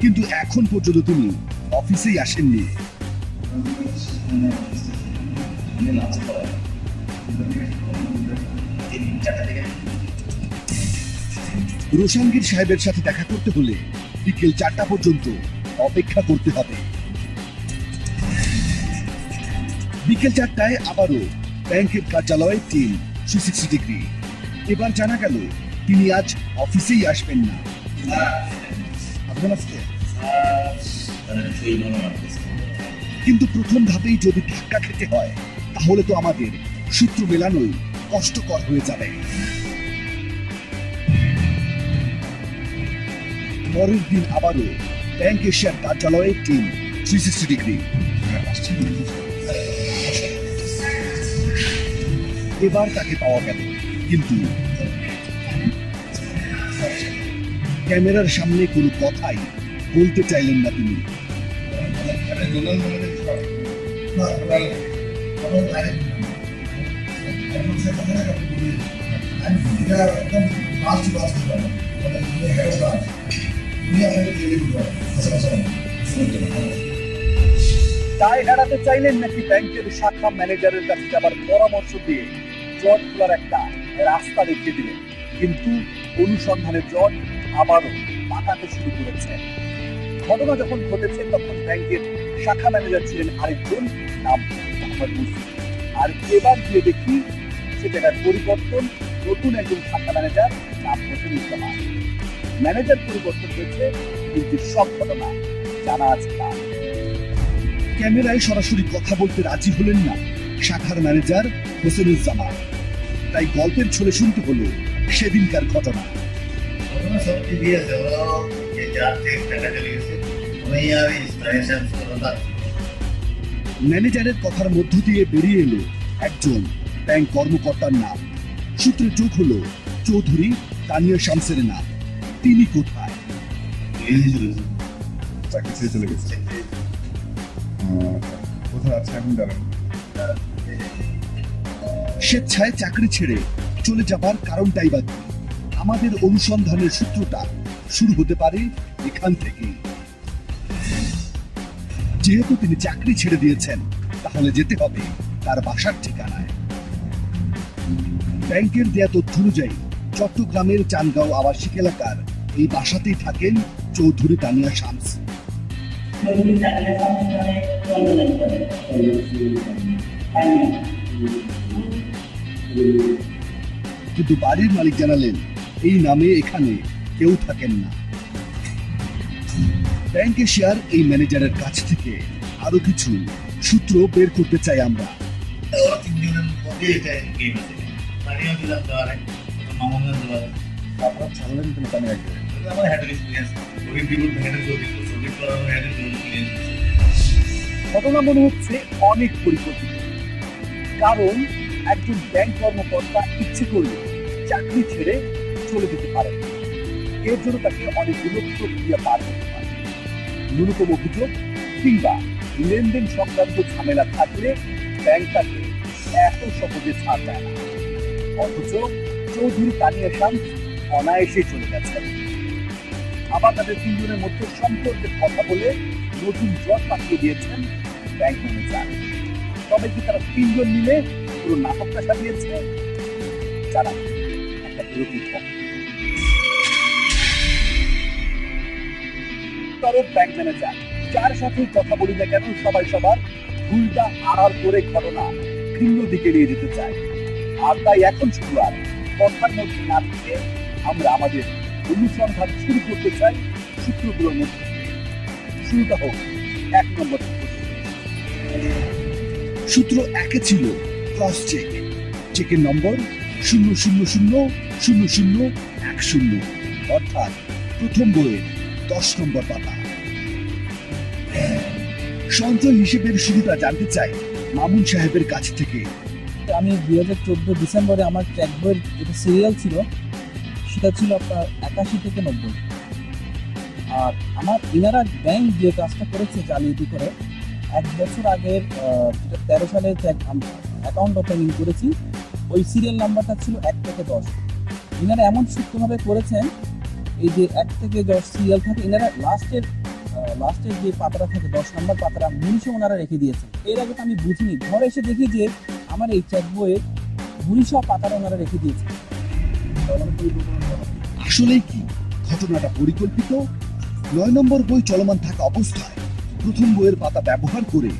কিন্তু এখন পর্যন্ত তিনি অফিসেই আসেননি। রোশাঙ্গীর সাহেবের সাথে দেখা করতে হলে বিকেল চারটা পর্যন্ত অপেক্ষা করতে হবে। বিকেল চারটায় আবারও ব্যাংকের কার্যালয়ে টিম থ্রি ডিগ্রি এবার জানা গেল, তিনি আজ অফিসেই আসবেন না। আসবেন আজকে কিন্তু প্রথম ধাপেই যদি ধাক্কা খেতে হয়, তাহলে তো আমাদের সূত্র মেলানোই কষ্টকর হয়ে যাবে। পরের দিন আবারও ব্যাংক এশিয়ার কার্যালয়ে টিম থ্রি সিক্সটি ডিগ্রি এবার তাকে পাওয়া গেল, কিন্তু ক্যামেরার সামনে কোনো কথাই বলতে চাইলেন না তিনি। তাই এড়াতে চাইলেন নাকি ব্যাংকের শাখা ম্যানেজারের কাছে যাবার পরামর্শ দিয়ে জট খোলার একটা রাস্তা দেখিয়ে দিলেন। কিন্তু অনুসন্ধানে জট আবারও পাকাতে শুরু করেছে। ঘটনা যখন ঘটেছে, তখন ব্যাংকের শাখা ম্যানেজার ছিলেন আরেকজন নাম মোহাম্মদ মুসিদ আর এবার গিয়ে দেখি সে পরিবর্তন, নতুন একজন শাখা ম্যানেজার নাম হোসেন ইসলাম ম্যানেজার পরিবর্তন হয়েছে, কিন্তু সব ঘটনা জানা আছে তার ক্যামেরায় সরাসরি কথা বলতে রাজি হলেন না শাখার ম্যানেজার হোসেনুজ্জামান। তাই গল্পের ছলে শুনতে হলো সেদিনকার ঘটনা। ঘটনা সব ওরা যে যার থেকে টাকা চলে গেছে ম্যানেজারের কথার মধ্য দিয়ে বেরিয়ে এলো একজন ব্যাংক কর্মকর্তার নাম। সূত্রে চোখ হলো চৌধুরী তানিয়া শামসের নাম। তিনি কোথায়? চাকরি ছেড়ে চলে গেছে। কোথায় আছে এখন জানেন স্বেচ্ছায় চাকরি ছেড়ে চলে যাবার কারণটাই বা কি? আমাদের অনুসন্ধানের সূত্রটা শুরু হতে পারে এখান থেকেই। যেহেতু তিনি চাকরি ছেড়ে দিয়েছেন, তাহলে যেতে হবে তার বাসার ঠিকানায়। ব্যাংকের দেয়া তথ্য অনুযায়ী চট্টগ্রামের চানগাঁও আবাসিক এলাকার এই বাসাতেই থাকেন চৌধুরী তানিয়া শামস। কিন্তু বাড়ির মালিক জানালেন, এই নামে এখানে কেউ থাকেন না। ব্যাংক এশিয়ার এই ম্যানেজারের কাছ থেকে আরও কিছু সূত্র বের করতে চাই আমরা। ওরা তিনজনের মধ্যে এটা গেম আছে। পানিও দিলাম দেওয়ারে মামুনের দেওয়ারে আপনার ছাড়লেন কিন্তু আমি আগে আমার হ্যাডের এক্সপিরিয়েন্স ওই বিরুদ্ধ হ্যাডের জড়িত ছবি করানো হ্যাডের এক্সপিরিয়েন্স ঘটনা মনে হচ্ছে অনেক পরিকল্পিত। কারণ একজন ব্যাংক কর্মকর্তা ইচ্ছে করলে চাকরি ছেড়ে চলে যেতে পারে। এর জন্য তাকে অনেকগুলো প্রক্রিয়া পার করতে পারে ন্যূনতম অভিযোগ কিংবা লেনদেন সংক্রান্ত ঝামেলা থাকলে ব্যাংক তাকে এত সহজে ছাড় দেয় না। অথচ চৌধুরী তানিয়া শান্ত অনায়াসে চলে গেছেন। আবার তাদের তিনজনের মধ্যে সম্পর্কের কথা বলে নতুন জট পাঠিয়ে দিয়েছেন ব্যাংক ম্যানেজার। তবে কি তারা তিনজন মিলে পুরো নাটকটা সাজিয়েছে? যারা একটা বিরতির তরফ ব্যাংক ম্যানেজার, যার সাথে কথা বলি না কেন সবাই সবার ভুলটা আড়াল করে ঘটনা ভিন্ন দিকে নিয়ে যেতে চায়। আর তাই এখন শুধু আর কথার মধ্যে না থেকে আমরা আমাদের অনুসন্ধান শুরু করতে চাই সূত্রগুলোর মধ্যে। শুরুটা হোক এক নম্বর সূত্র সূত্র একে ছিল ক্রস চেক চেকের নম্বর শূন্য শূন্য শূন্য শূন্য শূন্য, এক শূন্য। অর্থাৎ প্রথম বইয়ের দশ নম্বর পাতা সঞ্চয় হিসেবের সুবিধা জানতে চাই মামুন সাহেবের কাছ থেকে। আমি দুই হাজার চোদ্দ ডিসেম্বরে আমার চেক বইয়ের যেটা সিরিয়াল ছিল, সেটা ছিল আপনার একাশি থেকে নব্বই। আর আমার ইনারা ব্যাংক যে কাজটা করেছে জালিয়াতি করে, এক বছর আগের তেরো সালে অ্যাকাউন্ট ওপেনিং করেছি, ওই সিরিয়াল নাম্বারটা ছিল এক থেকে দশ। ইনারা এমন সূক্ষ্মভাবে করেছেন এই যে এক থেকে দশ সিরিয়াল থাকে এনারা লাস্টের লাস্টের যে পাতাটা থাকে দশ নম্বর পাতাটা মুনিশে ওনারা রেখে দিয়েছেন। এর আগে তো আমি বুঝিনি। ঘরে এসে দেখি যে আমার এই চেক বইয়ে মুনিশা পাতাটা ওনারা রেখে দিয়েছে আসলেই কি? ঘটনাটা পরিকল্পিত? নয় নম্বর বই চলমান থাকা অবস্থায় প্রথম বইয়ের পাতা ব্যবহার করে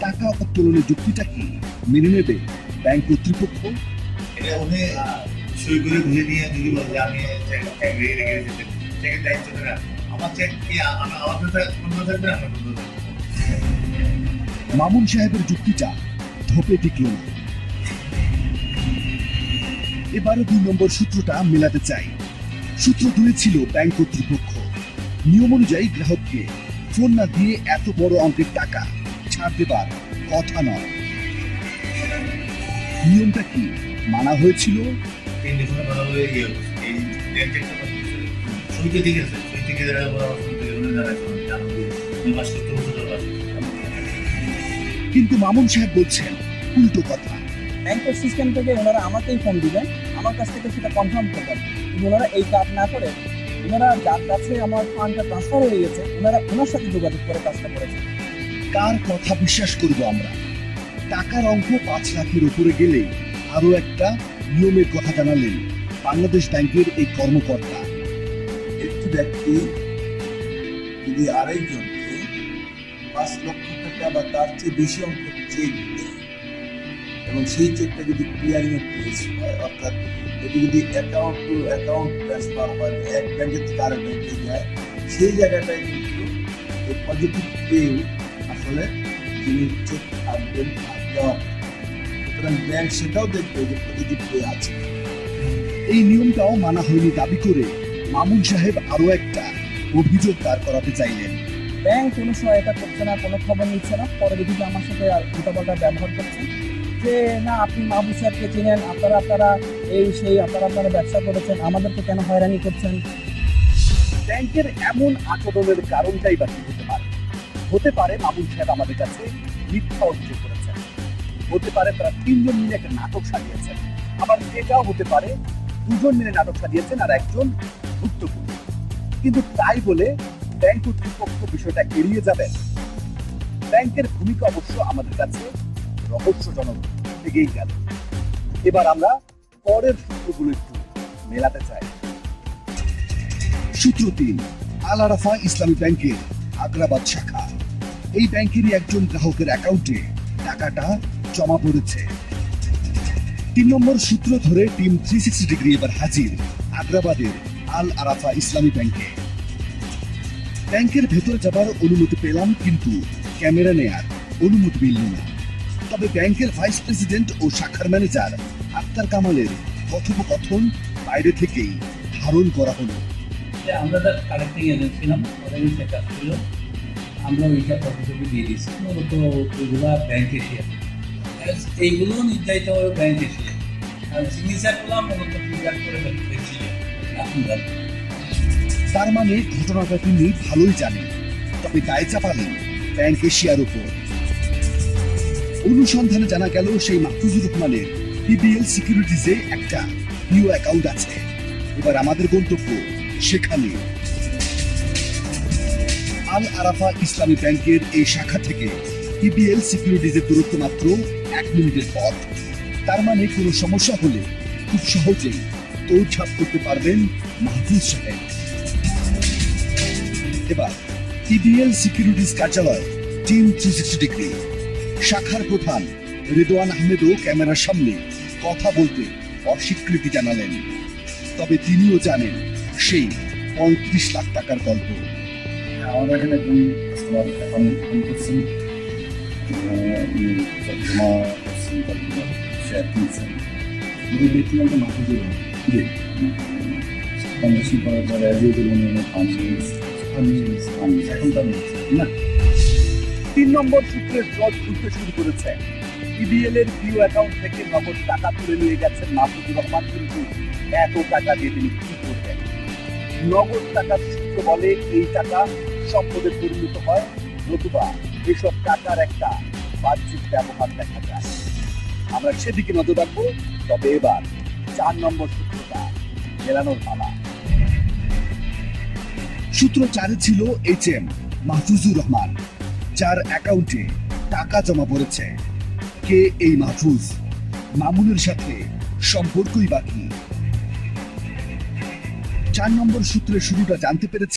টাকা উত্তোলনের যুক্তিটা কি মেনে নেবে ব্যাংক কর্তৃপক্ষ? এটা সই করে ধুয়ে নিয়ে যদি বলে আমি রেখে চেকের দায়িত্ব আমার চেক কি থাকবে, আমার মামুন সাহেবের যুক্তিটা ধোপে টিকল না। এবারে দুই নম্বর সূত্রটা মেলাতে চাই। সূত্র দুই ছিল ব্যাংক কর্তৃপক্ষ। নিয়ম অনুযায়ী গ্রাহককে ফোন না দিয়ে এত বড় অঙ্কের টাকা ছাড় দেবার কথা নয়। নিয়মটা কি? মানা হয়েছিল হয়ে এই ঠিক আছে সই থেকে মাস করতে বছর কিন্তু মামুন সাহেব বলছেন উল্টো কথা। ব্যাংকের সিস্টেম থেকে ওনারা আমাকেই ফোন দিবেন আমার কাছ থেকে সেটা কনফার্ম করবেন। কিন্তু ওনারা এই কাজ না করে ওনারা যার কাছে আমার ফান্ডটা ট্রান্সফার হয়ে গেছে ওনারা ওনার সাথে যোগাযোগ করে কাজটা করেছে। কার কথা বিশ্বাস করব আমরা? টাকার অঙ্ক পাঁচ লাখের উপরে গেলে আরও একটা নিয়মের কথা জানালেন বাংলাদেশ ব্যাংকের এই কর্মকর্তা। একটি ব্যক্তি যদি আরেকজনকে পাঁচ লক্ষ টাকা বা তার চেয়ে বেশি অঙ্ক চেক এবং সেই চেকটা যদি ক্লিয়ারিং এর প্লেস হয়, অর্থাৎ এটি যদি অ্যাকাউন্ট টু অ্যাকাউন্ট ট্রান্সফার হয় এক ব্যাংকের থেকে আরেক ব্যাংকে যায়, সেই জায়গাটায় কিন্তু পজিটিভ পে আসলে যিনি চেক থাকবেন তার দেওয়া ব্যাংক সেটাও দেখবে যে পজিটিভ পে আছে। এই নিয়মটাও মানা হয়নি দাবি করে মামুন সাহেব আরও একটা অভিযোগ দাঁড় করাতে চাইলেন। ব্যাংক কোনো সহায়তা করছে না, কোনো খবর নিচ্ছে না। পরে দেখি আমার সাথে উল্টাপাল্টা ব্যবহার করছেন যে না, আপনি মাহবু স্যারকে চিনেন, আপনারা আপনারা এই সেই, আপনারা আপনারা ব্যবসা করেছেন, আমাদেরকে কেন হয়রানি করছেন? ব্যাংকের এমন আচরণের কারণটাই বা কি হতে পারে। হতে পারে মামুন সাহেব আমাদের কাছে মিথ্যা অভিযোগ করেছেন। হতে পারে, তারা তিনজন মিলে একটা নাটক সাজিয়েছেন। আবার এটাও হতে পারে, দুজন মিলে নাটক সাজিয়েছেন আর একজন ভুক্তভোগী কিন্তু তাই বলে ব্যাংক কর্তৃপক্ষ বিষয়টা এড়িয়ে যাবেন। ব্যাংকের ভূমিকা অবশ্য আমাদের কাছে রহস্যজনক থেকেই গেল। এবার আমরা পরের সূত্রগুলো একটু মেলাতে চাই। সূত্র তিন, আল আরাফা ইসলামী ব্যাংকের আগ্রাবাদ শাখা। এই ব্যাংকেরই একজন গ্রাহকের অ্যাকাউন্টে টাকাটা জমা পড়েছে। তিন নম্বর সূত্র ধরে টিম থ্রি সিক্সটি ডিগ্রি এবার হাজির আগ্রাবাদের আল আরাফা ইসলামী ব্যাংকে। ব্যাংকের ভেতরে যাবার অনুমতি পেলাম, কিন্তু ক্যামেরা নেয়ার অনুমতি মিলল না। তবে ব্যাংকের ভাইস প্রেসিডেন্ট ও শাখার ম্যানেজার আক্তার কামালের কথোপকথন বাইরে থেকেই ধারণ করা হলো। আমরা তার কালেক্টিং এজেন্ট ছিলাম, ওদের কাজ ছিল, আমরা ওইটা কতটুকু দিয়ে দিচ্ছি মূলত ওইগুলা ব্যাংকে শেয়ার এইগুলো নির্ধারিতভাবে ব্যাংকে শেয়ার আর সিগনেচারগুলো মূলত ফিগার করে দেখছি তার মানে ঘটনাটা তিনি ভালোই জানেন, তবে দায় চাপালেন ব্যাংক এশিয়ার উপর। অনুসন্ধানে জানা গেল, সেই মাহফুজুর রহমানের পিবিএল সিকিউরিটিজে একটা নিউ অ্যাকাউন্ট আছে। এবার আমাদের গন্তব্য সেখানে। আল আরাফা ইসলামী ব্যাংকের এই শাখা থেকে পিবিএল সিকিউরিটিজের দূরত্ব মাত্র এক মিনিটের পথ তার মানে কোনো সমস্যা হলে খুব সহজেই দৌড়ঝাঁপ করতে পারবেন মাহফুজ সাহেব। এবার টিবিএল সিকিউরিটিজ কার্যালয়, টিম থ্রি সিক্সটি ডিগ্রি, শাখার প্রধান রেদওয়ান আহমেদও ক্যামেরার সামনে কথা বলতে অস্বীকৃতি জানালেন। তবে তিনিও জানেন সেই পঁয়ত্রিশ লাখ টাকার গল্প। আমাদের এখানে একজন তিন নম্বর সূত্রের জট খুলতে শুরু করেছে। ইবিএল এর ভিউ অ্যাকাউন্ট থেকে নগদ টাকা তুলে নিয়ে গেছেন মাহফুজুর রহমান, কিন্তু এত টাকা দিয়ে তিনি কি করবেন? নগদ টাকার সূত্র বলে এই টাকা সম্পদে পরিণত হয়, নতুবা এসব টাকার একটা বাহ্যিক ব্যবহার দেখা যায়। আমরা সেদিকে নজর রাখব, তবে এবার চার নম্বর সূত্রটা মেলানোর পালা। সূত্র চারে ছিল এইচ এম মাহফুজুর রহমান। যার অ্যাকাউন্টে টাকা জমা পড়েছে। কে এই মাহফুজ? মামুনের সাথে সম্পর্কই বাকি। চার নম্বর সূত্রে শুরুটা জানতে পেরেছে